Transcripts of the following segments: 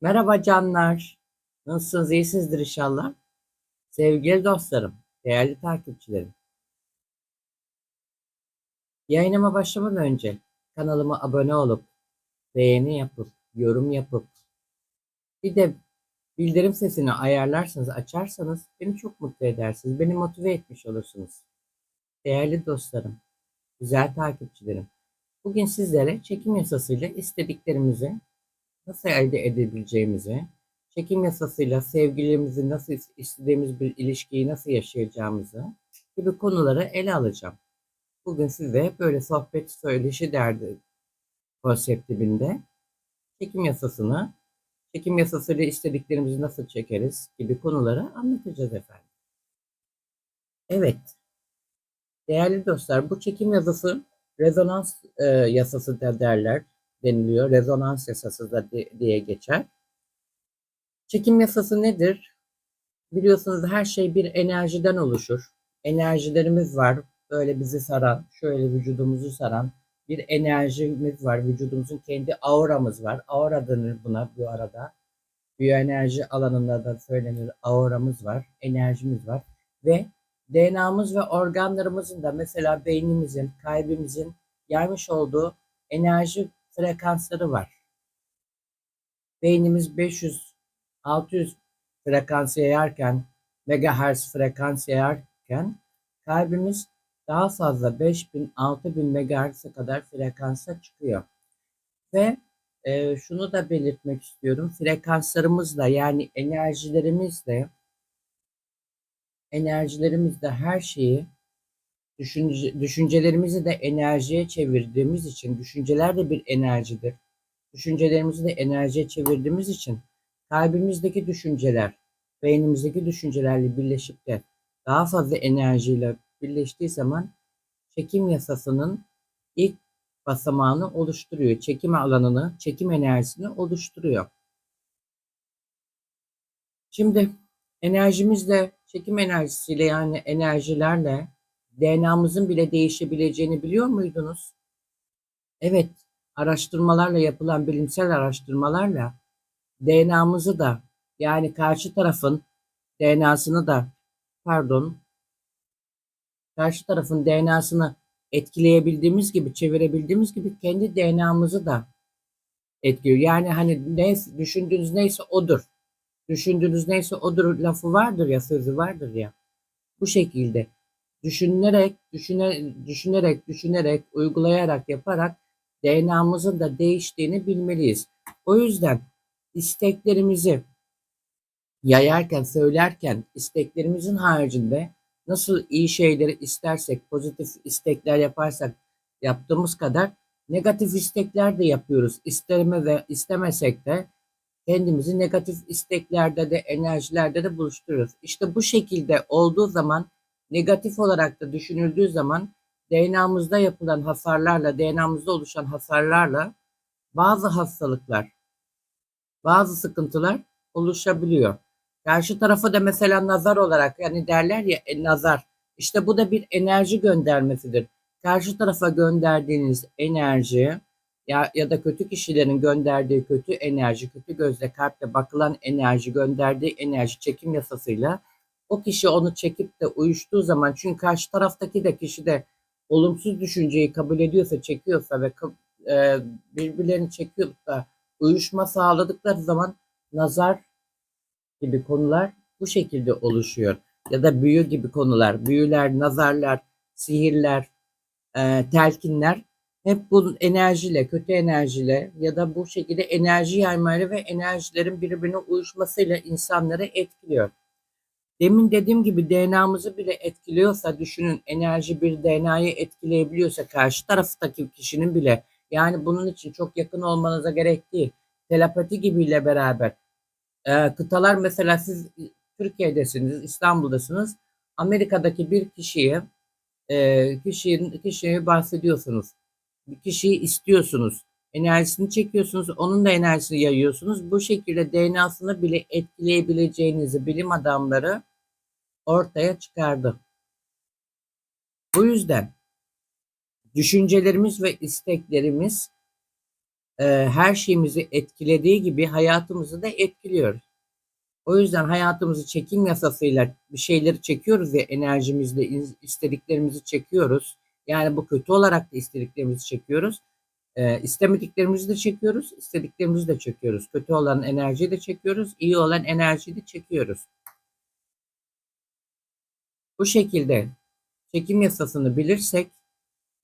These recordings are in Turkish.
Merhaba canlar. Nasılsınız? İyisinizdir inşallah. Sevgili dostlarım, değerli takipçilerim. Yayınıma başlamadan önce kanalıma abone olup, beğeni yapıp, yorum yapıp, bir de bildirim sesini ayarlarsanız, açarsanız beni çok mutlu edersiniz. Beni motive etmiş olursunuz. Değerli dostlarım, güzel takipçilerim. Bugün sizlere çekim yasasıyla istediklerimizi nasıl elde edebileceğimizi, çekim yasasıyla sevgilimizi nasıl istediğimiz bir ilişkiyi nasıl yaşayacağımızı gibi konuları ele alacağım. Bugün size böyle sohbet söyleşi derdi konseptinde çekim yasasını, çekim yasasıyla istediklerimizi nasıl çekeriz gibi konuları anlatacağız efendim. Evet, değerli dostlar bu çekim yasası rezonans e, yasası derler deniliyor. Rezonans yasası da diye geçer. Çekim yasası nedir? Biliyorsunuz her şey bir enerjiden oluşur. Enerjilerimiz var. Böyle bizi saran, şöyle vücudumuzu saran bir enerjimiz var. Vücudumuzun kendi auramız var. Aura denir buna bu arada. Biyoenerji alanında da söylenir. Auramız var, enerjimiz var. Ve DNA'mız ve organlarımızın da mesela beynimizin, kalbimizin yaymış olduğu enerji frekansları var. Beynimiz 500 600 frekans yayarken megahertz frekans yayarken kalbimiz daha fazla 5000 6000 megahertz'e kadar frekansa çıkıyor. Ve e, şunu da belirtmek istiyorum. Frekanslarımızla yani enerjilerimizle enerjilerimizle her şeyi Düşünce, düşüncelerimizi de enerjiye çevirdiğimiz için, düşünceler de bir enerjidir. Düşüncelerimizi de enerjiye çevirdiğimiz için kalbimizdeki düşünceler, beynimizdeki düşüncelerle birleşip de daha fazla enerjiyle birleştiği zaman çekim yasasının ilk basamağını oluşturuyor. Çekim alanını, çekim enerjisini oluşturuyor. Şimdi enerjimizle, çekim enerjisiyle yani enerjilerle DNA'mızın bile değişebileceğini biliyor muydunuz? Evet, araştırmalarla yapılan bilimsel araştırmalarla DNA'mızı da yani karşı tarafın DNA'sını da pardon karşı tarafın DNA'sını etkileyebildiğimiz gibi çevirebildiğimiz gibi kendi DNA'mızı da etkiliyor. Yani hani ne düşündüğünüz neyse odur. Düşündüğünüz neyse odur lafı vardır ya sözü vardır ya. Bu şekilde düşünerek, düşüne, düşünerek, düşünerek, uygulayarak, yaparak DNA'mızın da değiştiğini bilmeliyiz. O yüzden isteklerimizi yayarken, söylerken isteklerimizin haricinde nasıl iyi şeyleri istersek, pozitif istekler yaparsak yaptığımız kadar negatif istekler de yapıyoruz. İsterime ve istemesek de kendimizi negatif isteklerde de enerjilerde de buluşturuyoruz. İşte bu şekilde olduğu zaman negatif olarak da düşünüldüğü zaman DNA'mızda yapılan hasarlarla, DNA'mızda oluşan hasarlarla bazı hastalıklar, bazı sıkıntılar oluşabiliyor. Karşı tarafa da mesela nazar olarak yani derler ya e, nazar. İşte bu da bir enerji göndermesidir. Karşı tarafa gönderdiğiniz enerji ya, ya da kötü kişilerin gönderdiği kötü enerji, kötü gözle kalple bakılan enerji, gönderdiği enerji çekim yasasıyla o kişi onu çekip de uyuştuğu zaman çünkü karşı taraftaki de kişi de olumsuz düşünceyi kabul ediyorsa, çekiyorsa ve e, birbirlerini çekiyorsa uyuşma sağladıkları zaman nazar gibi konular bu şekilde oluşuyor. Ya da büyü gibi konular, büyüler, nazarlar, sihirler, e, telkinler hep bu enerjiyle, kötü enerjiyle ya da bu şekilde enerji yaymayla ve enerjilerin birbirine uyuşmasıyla insanları etkiliyor. Demin dediğim gibi DNA'mızı bile etkiliyorsa düşünün enerji bir DNA'yı etkileyebiliyorsa karşı taraftaki kişinin bile yani bunun için çok yakın olmanıza gerek değil. Telepati gibiyle beraber e, kıtalar mesela siz Türkiye'desiniz, İstanbul'dasınız. Amerika'daki bir kişiyi e, kişiyi bahsediyorsunuz. Bir kişiyi istiyorsunuz. Enerjisini çekiyorsunuz. Onun da enerjisini yayıyorsunuz. Bu şekilde DNA'sını bile etkileyebileceğinizi bilim adamları ortaya çıkardı. Bu yüzden düşüncelerimiz ve isteklerimiz e, her şeyimizi etkilediği gibi hayatımızı da etkiliyor. O yüzden hayatımızı çekim yasasıyla bir şeyleri çekiyoruz ve enerjimizle istediklerimizi çekiyoruz. Yani bu kötü olarak da istediklerimizi çekiyoruz. E, istemediklerimizi de çekiyoruz, istediklerimizi de çekiyoruz. Kötü olan enerjiyi de çekiyoruz, iyi olan enerjiyi de çekiyoruz. Bu şekilde çekim yasasını bilirsek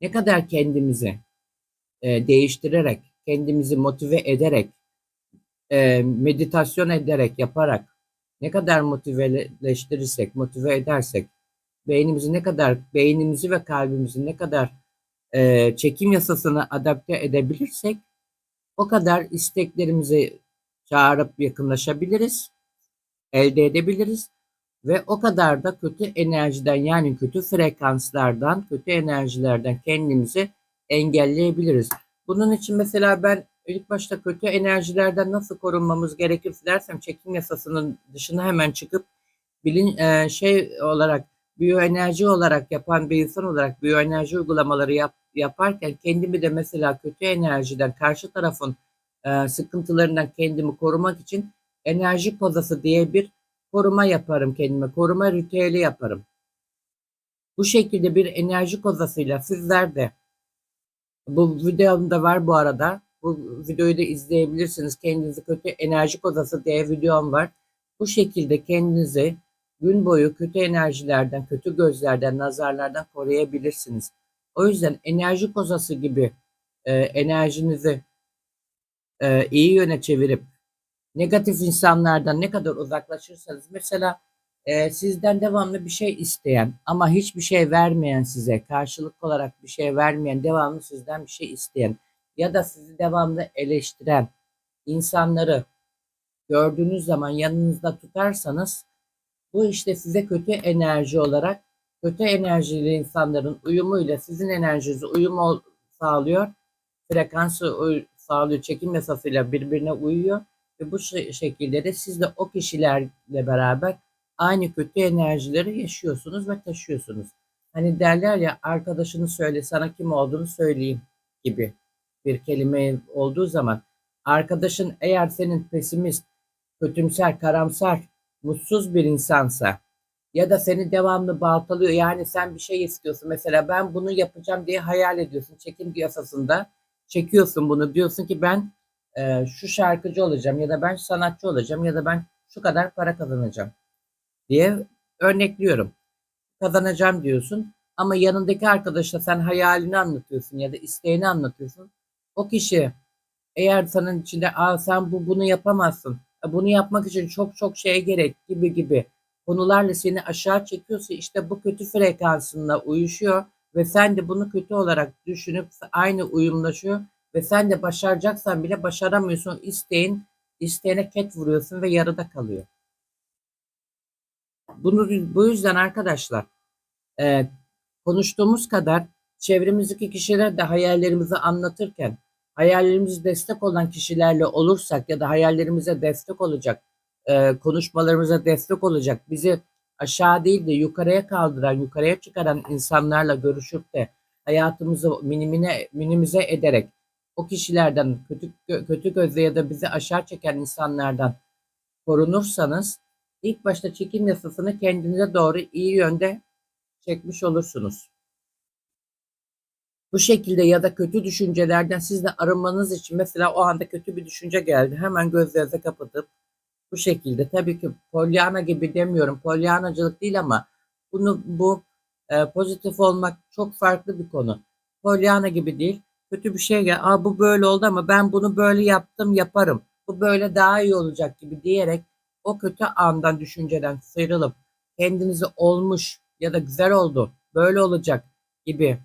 ne kadar kendimizi e, değiştirerek, kendimizi motive ederek, e, meditasyon ederek, yaparak ne kadar motiveleştirirsek, motive edersek, beynimizi ne kadar, beynimizi ve kalbimizi ne kadar e, çekim yasasına adapte edebilirsek, o kadar isteklerimizi çağırıp yakınlaşabiliriz, elde edebiliriz ve o kadar da kötü enerjiden yani kötü frekanslardan, kötü enerjilerden kendimizi engelleyebiliriz. Bunun için mesela ben ilk başta kötü enerjilerden nasıl korunmamız gerekir dersem çekim yasasının dışına hemen çıkıp bilin e, şey olarak biyoenerji olarak yapan bir insan olarak biyoenerji uygulamaları yap, yaparken kendimi de mesela kötü enerjiden karşı tarafın e, sıkıntılarından kendimi korumak için enerji kozası diye bir koruma yaparım kendime. Koruma ritüeli yaparım. Bu şekilde bir enerji kozasıyla sizler de bu videomda var bu arada. Bu videoyu da izleyebilirsiniz. Kendinizi kötü enerji kozası diye videom var. Bu şekilde kendinizi gün boyu kötü enerjilerden, kötü gözlerden, nazarlardan koruyabilirsiniz. O yüzden enerji kozası gibi e, enerjinizi e, iyi yöne çevirip negatif insanlardan ne kadar uzaklaşırsanız mesela e, sizden devamlı bir şey isteyen ama hiçbir şey vermeyen size karşılık olarak bir şey vermeyen devamlı sizden bir şey isteyen ya da sizi devamlı eleştiren insanları gördüğünüz zaman yanınızda tutarsanız bu işte size kötü enerji olarak kötü enerjili insanların uyumuyla sizin enerjinize uyum sağlıyor. Frekansı sağlıyor. Çekim yasasıyla birbirine uyuyor. Ve bu şe- şekilde de siz de o kişilerle beraber aynı kötü enerjileri yaşıyorsunuz ve taşıyorsunuz. Hani derler ya arkadaşını söyle sana kim olduğunu söyleyeyim gibi bir kelime olduğu zaman arkadaşın eğer senin pesimist, kötümser, karamsar, mutsuz bir insansa ya da seni devamlı baltalıyor yani sen bir şey istiyorsun mesela ben bunu yapacağım diye hayal ediyorsun çekim yasasında çekiyorsun bunu diyorsun ki ben e, şu şarkıcı olacağım ya da ben sanatçı olacağım ya da ben şu kadar para kazanacağım diye örnekliyorum. Kazanacağım diyorsun ama yanındaki arkadaşla sen hayalini anlatıyorsun ya da isteğini anlatıyorsun. O kişi eğer senin içinde Aa, sen bu bunu yapamazsın. Bunu yapmak için çok çok şey gerek gibi gibi konularla seni aşağı çekiyorsa işte bu kötü frekansınla uyuşuyor ve sen de bunu kötü olarak düşünüp aynı uyumlaşıyor ve sen de başaracaksan bile başaramıyorsun. İsteğin isteğine ket vuruyorsun ve yarıda kalıyor. Bunu bu yüzden arkadaşlar e, konuştuğumuz kadar çevremizdeki kişiler de hayallerimizi anlatırken hayallerimize destek olan kişilerle olursak ya da hayallerimize destek olacak, e, konuşmalarımıza destek olacak, bizi aşağı değil de yukarıya kaldıran, yukarıya çıkaran insanlarla görüşüp de hayatımızı minimine, minimize ederek o kişilerden kötü kötü gözle ya da bizi aşağı çeken insanlardan korunursanız ilk başta çekim yasasını kendinize doğru iyi yönde çekmiş olursunuz. Bu şekilde ya da kötü düşüncelerden siz de arınmanız için mesela o anda kötü bir düşünce geldi. Hemen gözlerinizi kapatıp bu şekilde tabii ki Pollyanna gibi demiyorum. Polyanacılık değil ama bunu bu e, pozitif olmak çok farklı bir konu. Pollyanna gibi değil. Kötü bir şey gel. Aa bu böyle oldu ama ben bunu böyle yaptım yaparım. Bu böyle daha iyi olacak gibi diyerek o kötü andan düşünceden sıyrılıp kendinizi olmuş ya da güzel oldu, böyle olacak gibi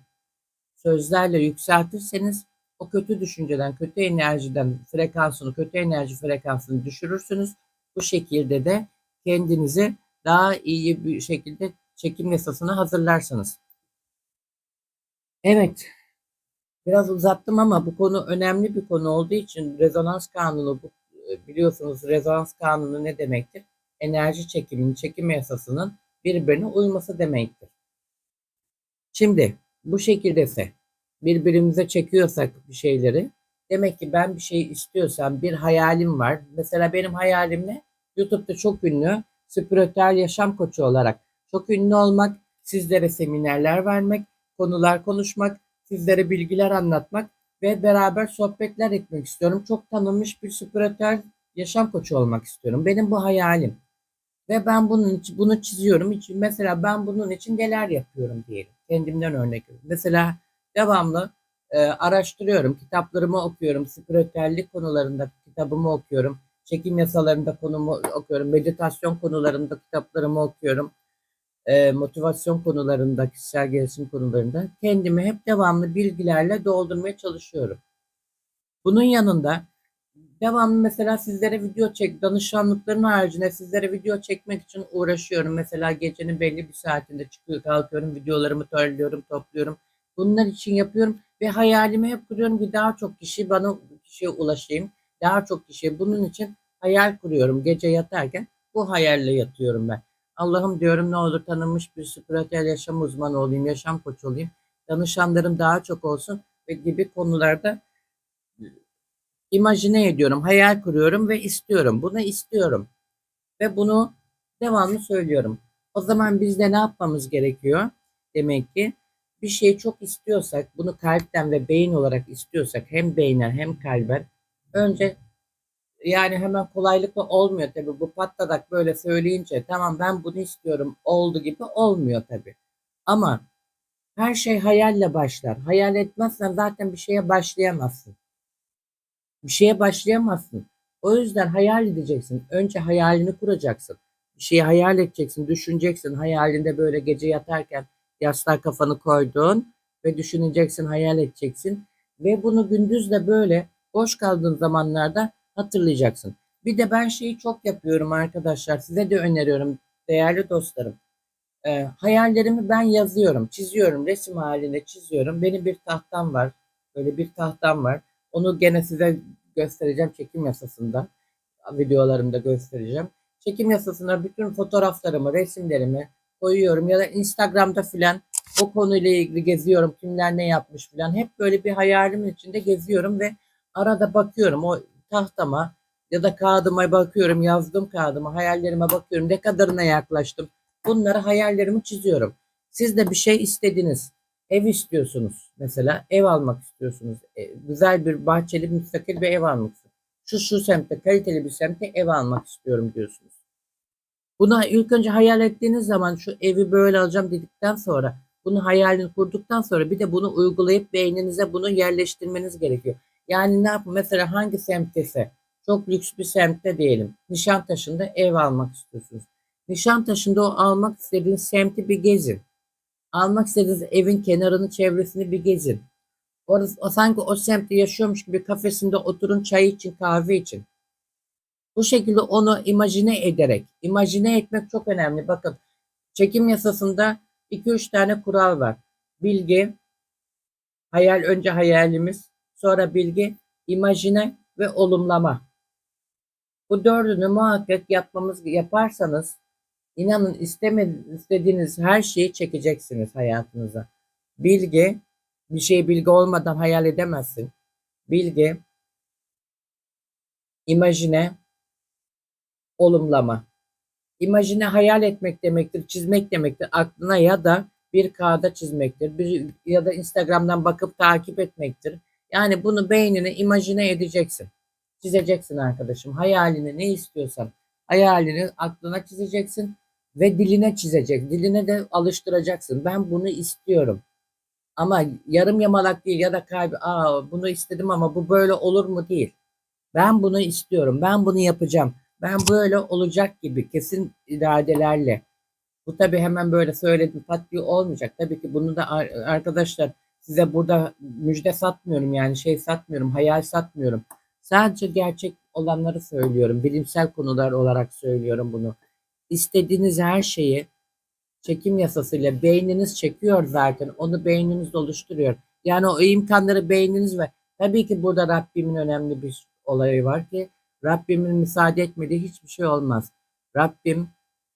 sözlerle yükseltirseniz o kötü düşünceden, kötü enerjiden frekansını, kötü enerji frekansını düşürürsünüz. Bu şekilde de kendinizi daha iyi bir şekilde çekim yasasını hazırlarsınız. Evet, biraz uzattım ama bu konu önemli bir konu olduğu için rezonans kanunu bu biliyorsunuz rezonans kanunu ne demektir? Enerji çekiminin, çekim yasasının birbirine uyması demektir. Şimdi bu şekilde ise birbirimize çekiyorsak bir şeyleri Demek ki ben bir şey istiyorsam bir hayalim var. Mesela benim hayalim ne? YouTube'da çok ünlü spiritüel yaşam koçu olarak çok ünlü olmak, sizlere seminerler vermek, konular konuşmak, sizlere bilgiler anlatmak ve beraber sohbetler etmek istiyorum. Çok tanınmış bir spiritüel yaşam koçu olmak istiyorum. Benim bu hayalim. Ve ben bunun için bunu çiziyorum. Hiç- Mesela ben bunun için neler yapıyorum diyelim. Kendimden örnek veriyorum. Mesela devamlı e, araştırıyorum. Kitaplarımı okuyorum. Spiritüellik konularında kitabımı okuyorum. Çekim yasalarında konumu okuyorum. Meditasyon konularında kitaplarımı okuyorum. E, motivasyon konularında, kişisel gelişim konularında kendimi hep devamlı bilgilerle doldurmaya çalışıyorum. Bunun yanında devamlı mesela sizlere video çek, danışanlıkların haricinde sizlere video çekmek için uğraşıyorum. Mesela gecenin belli bir saatinde çıkıyor, kalkıyorum, videolarımı törlüyorum, topluyorum. Bunlar için yapıyorum ve hayalimi hep kuruyorum ki daha çok kişi bana kişiye ulaşayım. Daha çok kişiye bunun için hayal kuruyorum. Gece yatarken bu hayalle yatıyorum ben. Allah'ım diyorum ne olur tanınmış bir spiritüel yaşam uzmanı olayım, yaşam koçu olayım. Danışanlarım daha çok olsun ve gibi konularda imajine ediyorum, hayal kuruyorum ve istiyorum. Bunu istiyorum. Ve bunu devamlı söylüyorum. O zaman biz de ne yapmamız gerekiyor? Demek ki bir şeyi çok istiyorsak, bunu kalpten ve beyin olarak istiyorsak hem beynen hem kalben önce yani hemen kolaylıkla olmuyor tabii. Bu patladak böyle söyleyince tamam ben bunu istiyorum oldu gibi olmuyor tabii. Ama her şey hayalle başlar. Hayal etmezsen zaten bir şeye başlayamazsın. Bir şeye başlayamazsın. O yüzden hayal edeceksin. Önce hayalini kuracaksın. Bir şeyi hayal edeceksin, düşüneceksin. Hayalinde böyle gece yatarken yastığa kafanı koydun ve düşüneceksin, hayal edeceksin. Ve bunu gündüz de böyle boş kaldığın zamanlarda hatırlayacaksın. Bir de ben şeyi çok yapıyorum arkadaşlar. Size de öneriyorum değerli dostlarım. Ee, hayallerimi ben yazıyorum, çiziyorum, resim halinde çiziyorum. Benim bir tahtam var. Böyle bir tahtam var. Onu gene size göstereceğim çekim yasasında. Videolarımda göstereceğim. Çekim yasasına bütün fotoğraflarımı, resimlerimi koyuyorum ya da Instagram'da filan o konuyla ilgili geziyorum. Kimler ne yapmış filan. Hep böyle bir hayalimin içinde geziyorum ve arada bakıyorum o tahtama ya da kağıdıma bakıyorum, yazdığım kağıdıma, hayallerime bakıyorum. Ne kadarına yaklaştım. Bunları hayallerimi çiziyorum. Siz de bir şey istediniz. Ev istiyorsunuz mesela. Ev almak istiyorsunuz. E, güzel bir bahçeli müstakil bir ev almak istiyorsunuz. Şu şu semtte kaliteli bir semtte ev almak istiyorum diyorsunuz. Bunu ilk önce hayal ettiğiniz zaman şu evi böyle alacağım dedikten sonra bunu hayalini kurduktan sonra bir de bunu uygulayıp beyninize bunu yerleştirmeniz gerekiyor. Yani ne yapın? Mesela hangi semttese çok lüks bir semtte diyelim. Nişantaşı'nda ev almak istiyorsunuz. Nişantaşı'nda o almak istediğiniz semti bir gezin. Almak istediğiniz evin kenarını, çevresini bir gezin. Orası, o sanki o semtte yaşıyormuş gibi kafesinde oturun çay için, kahve için. Bu şekilde onu imajine ederek, imajine etmek çok önemli. Bakın çekim yasasında 2-3 tane kural var. Bilgi, hayal önce hayalimiz, sonra bilgi, imajine ve olumlama. Bu dördünü muhakkak yapmamız yaparsanız inanın istediğiniz her şeyi çekeceksiniz hayatınıza. Bilgi, bir şey bilgi olmadan hayal edemezsin. Bilgi, imajine, olumlama. İmajine hayal etmek demektir, çizmek demektir. Aklına ya da bir kağıda çizmektir. Bir, ya da Instagram'dan bakıp takip etmektir. Yani bunu beynine imajine edeceksin. Çizeceksin arkadaşım. Hayalini ne istiyorsan hayalini aklına çizeceksin ve diline çizecek. Diline de alıştıracaksın. Ben bunu istiyorum. Ama yarım yamalak değil ya da kalbi aa bunu istedim ama bu böyle olur mu değil. Ben bunu istiyorum. Ben bunu yapacağım. Ben böyle olacak gibi kesin iradelerle. Bu tabii hemen böyle söyledim pat diye olmayacak. Tabii ki bunu da ar- arkadaşlar size burada müjde satmıyorum yani şey satmıyorum, hayal satmıyorum. Sadece gerçek olanları söylüyorum. Bilimsel konular olarak söylüyorum bunu. İstediğiniz her şeyi çekim yasasıyla beyniniz çekiyor zaten. Onu beyniniz oluşturuyor. Yani o imkanları beyniniz ve tabii ki burada Rabbimin önemli bir olayı var ki Rabbimin müsaade etmediği hiçbir şey olmaz. Rabbim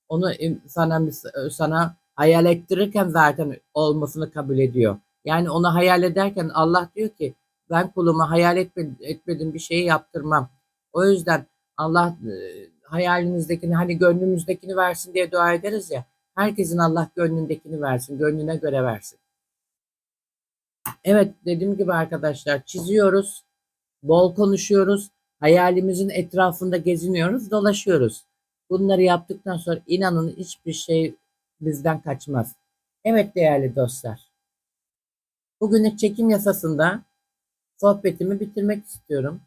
onu sana sana hayal ettirirken zaten olmasını kabul ediyor. Yani onu hayal ederken Allah diyor ki ben kuluma hayal etme, etmediğim bir şeyi yaptırmam. O yüzden Allah e, hayalinizdekini hani gönlümüzdekini versin diye dua ederiz ya. Herkesin Allah gönlündekini versin, gönlüne göre versin. Evet dediğim gibi arkadaşlar çiziyoruz, bol konuşuyoruz, hayalimizin etrafında geziniyoruz, dolaşıyoruz. Bunları yaptıktan sonra inanın hiçbir şey bizden kaçmaz. Evet değerli dostlar. Bugünlük çekim yasasında sohbetimi bitirmek istiyorum.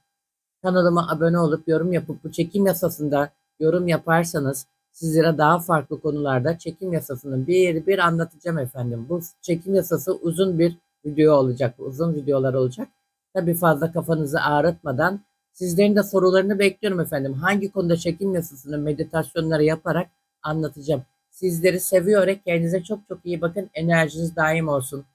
Kanalıma abone olup yorum yapıp bu çekim yasasında yorum yaparsanız sizlere daha farklı konularda çekim yasasını bir bir anlatacağım efendim. Bu çekim yasası uzun bir video olacak. Uzun videolar olacak. Tabii fazla kafanızı ağrıtmadan sizlerin de sorularını bekliyorum efendim. Hangi konuda çekim yasasını meditasyonları yaparak anlatacağım. Sizleri seviyorum. Kendinize çok çok iyi bakın. Enerjiniz daim olsun.